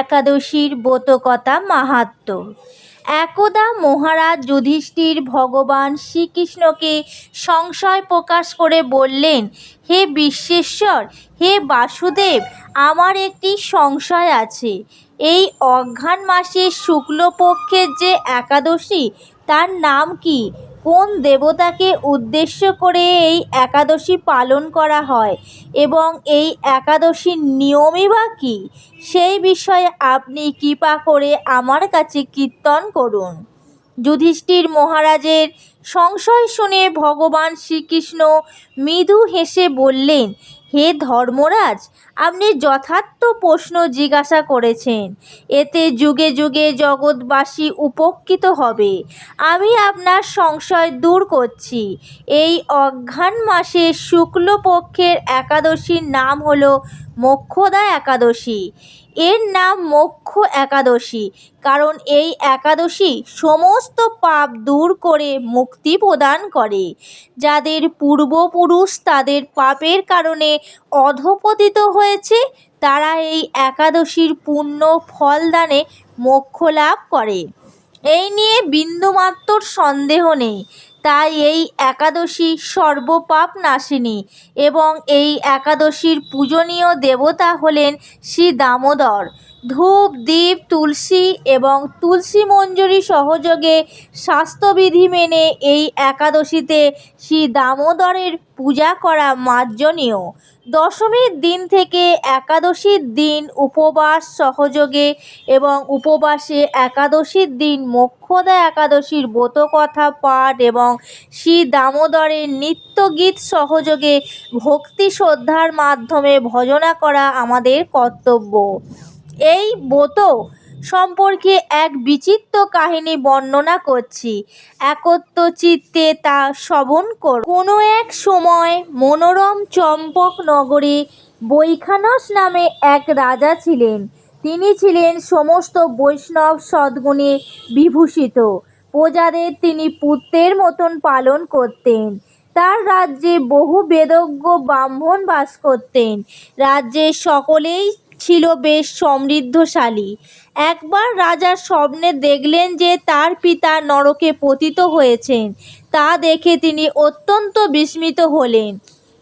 একাদশীর ব্রতকথা মাহাত্ম্য একদা মহারাজ যুধিষ্ঠির ভগবান শ্রীকৃষ্ণকে সংশয় প্রকাশ করে বললেন, হে বিশ্বেশ্বর, হে বাসুদেব, আমার একটি সংশয় আছে। এই অঘ্রাণ মাসের শুক্লপক্ষের যে একাদশী, তার নাম কি? কোন দেবতাকে উদ্দেশ্য করে এই একাদশী পালন করা হয় এবং এই একাদশীর নিয়মই বা কী? সেই বিষয়ে আপনি কৃপা করে আমার কাছে কীর্তন করুন। যুধিষ্ঠির মহারাজের সংশয় শুনে ভগবান শ্রীকৃষ্ণ মৃদু হেসে বললেন, হে ধর্মরাজ আপনি যথার্থ প্রশ্ন জিজ্ঞাসা করেছেন। এতে যুগে যুগে জগৎবাসী উপকৃত হবে। আমি আপনার সংশয় দূর করছি। এই অঘ্রাণ মাসের শুক্লপক্ষের একাদশীর নাম হলো মোক্ষদা একাদশী। এর নাম মোক্ষ একাদশী, কারণ এই একাদশী সমস্ত পাপ দূর করে মুক্তি প্রদান করে। যাদের পূর্বপুরুষ তাদের পাপের কারণে অধঃপতিত হয়েছে, তারা এই একাদশীর পুণ্য ফলদানে মোক্ষ লাভ করে। এই নিয়ে বিন্দুমাত্র সন্দেহ নেই। তাই এই একাদশী সর্বপাপ নাশিনী এবং এই একাদশীর পূজনীয় দেবতা হলেন শ্রী দামোদর। ধূপ দ্বীপ তুলসী এবং তুলসী মঞ্জরি সহযোগে স্বাস্থ্যবিধি মেনে এই একাদশীতে শ্রী দামোদরের পূজা করা মার্জনীয়। দশমীর দিন থেকে একাদশীর দিন উপবাস সহযোগে এবং উপবাসে একাদশীর দিন মোক্ষদা একাদশীর ব্রতকথা পাঠ এবং শ্রী দামোদরের নিত্যগীত সহযোগে ভক্তি শ্রদ্ধার মাধ্যমে ভজনা করা আমাদের কর্তব্য। এই ব্রত সম্পর্কে এক বিচিত্র কাহিনী বর্ণনা করছি। একত্র চিত্তে তা শ্রবণ কর। কোনো এক সময় মনোরম চম্পক নগরে বৈখানস নামে এক রাজা ছিলেন। তিনি ছিলেন সমস্ত বৈষ্ণব সদ্গুণে বিভূষিত। প্রজাদের তিনি পুত্রের মতন পালন করতেন। তার রাজ্যে বহু বেদজ্ঞ ব্রাহ্মণ বাস করতেন। রাজ্যের সকলেই ছিল বেশ সমৃদ্ধশালী। একবার রাজা স্বপ্নে দেখলেন যে তার পিতা নরকে পতিত হয়েছেন, তা দেখে তিনি অত্যন্ত বিস্মিত হলেন।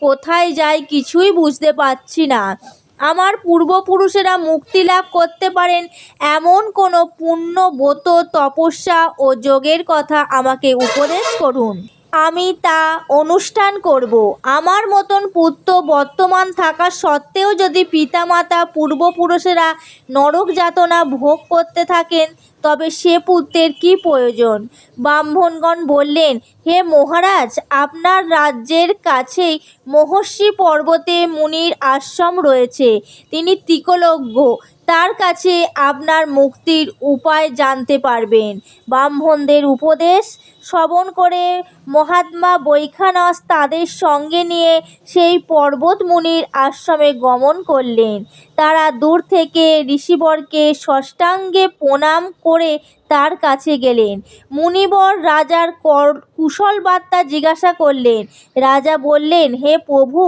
কোথায় যাই কিছুই বুঝতে পারছি না। আমার পূর্বপুরুষেরা মুক্তি লাভ করতে পারেন এমন কোনো পুণ্য ব্রত তপস্যা ও যোগের কথা আমাকে উপদেশ করুন। আমি তা অনুষ্ঠান করব। আমার মতন পুত্র বর্তমান থাকা সত্ত্বেও যদি পিতামাতা পূর্বপুরুষেরা নরক যাতনা ভোগ করতে থাকেন, তবে সে পুত্রের কী প্রয়োজন? ব্রাহ্মণগণ বললেন, হে মহারাজ, আপনার রাজ্যের কাছেই মহর্ষি পর্বতে মুনির আশ্রম রয়েছে। তিনি ত্রিকলজ্ঞ তার কাছে আপনার মুক্তির উপায় জানতে পারবেন। ব্রাহ্মণদের উপদেশ শ্রবণ করে মহাত্মা বৈখানস তাদের সঙ্গে নিয়ে সেই পর্বত মুনির আশ্রমে গমন করলেন। তারা দূর থেকে ঋষিবরকে ষষ্ঠাঙ্গে প্রণাম করে তার কাছে গেলেন। মুনিবর রাজার কর, কুশল বার্তা জিজ্ঞাসা করলেন। রাজা বললেন, হে প্রভু,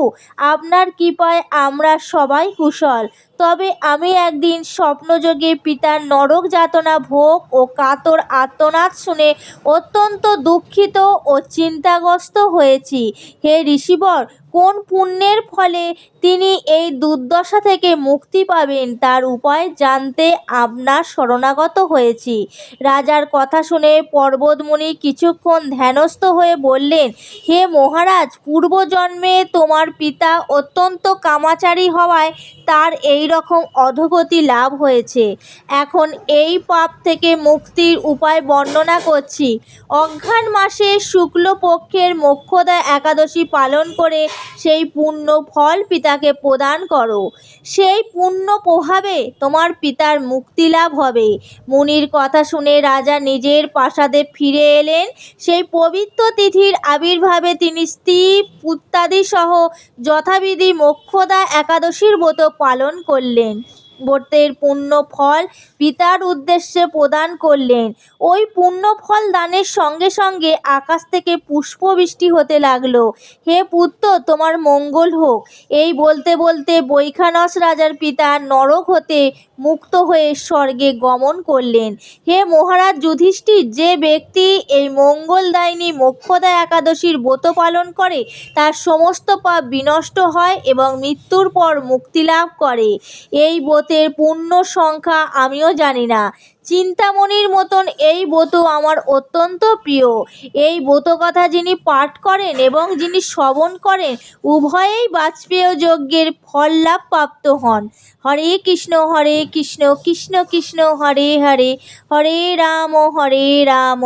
আপনার কৃপায় আমরা সবাই কুশল। তবে আমি একদিন স্বপ্নযোগে পিতার নরক যাতনা ভোগ ও কাতর আর্তনাদ শুনে অত্যন্ত দুঃখিত ও চিন্তাগ্রস্ত হয়েছি। হে ঋষিবর, কোন পুণ্যের ফলে তিনি এই দুর্দশা থেকে মুক্তি পাবেন তার উপায় জানতে আপনার শরণাগত হয়েছি। রাজার কথা শুনে পর্বতমণি কিছুক্ষণ ধ্যানস্থ হয়ে বললেন, হে মহারাজ, পূর্বজন্মে তোমার পিতা অত্যন্ত কামাচারী হওয়ায় তার এই রকম অধগতি লাভ হয়েছে। এখন এই পাপ থেকে মুক্তির উপায় বর্ণনা করছি। অঘ্রাণ মাসে শুক্লপক্ষের মোক্ষদা একাদশী পালন করে সেই পুণ্য ফল পিতাকে প্রদান করো। সেই পুণ্য প্রভাবে তোমার পিতার মুক্তি লাভ হবে। মুনির কথা শুনে রাজা নিজের প্রাসাদে ফিরে এলেন। সেই পবিত্র তিথির আবির্ভাবে তিনি স্ত্রী পুত্রাদি সহ যথাবিধি মোক্ষদা একাদশীর ব্রত পালন করলেন। ব্রতের পূর্ণ ফল পিতার উদ্দেশ্যে প্রদান করলেন। ওই পূর্ণ ফল দানের সঙ্গে সঙ্গে আকাশ থেকে পুষ্পবৃষ্টি হতে লাগল। হে পুত্র, তোমার মঙ্গল হোক। এই বলতে বলতে বৈখানস রাজার পিতা নরক হতে মুক্ত হয়ে স্বর্গে গমন করলেন। হে মহারাজ যুধিষ্ঠির, যে ব্যক্তি এই মঙ্গলদায়িনী মোক্ষদা একাদশীর ব্রত পালন করে, তার সমস্ত পাপ বিনষ্ট হয় এবং মৃত্যুর পর মুক্তি লাভ করে। এই ব্রতের পূর্ণ সংখ্যা আমিও জানি না। চিন্তামণির মতন এই ব্রত আমার অত্যন্ত প্রিয়। এই ব্রত কথা যিনি পাঠ করেন এবং যিনি শ্রবণ করেন, উভয়েই বাজপেয় যজ্ঞের ফল লাভ প্রাপ্ত হন। হরে কৃষ্ণ হরে কৃষ্ণ কৃষ্ণ কৃষ্ণ, হরে হরে হরে রাম হরে রাম।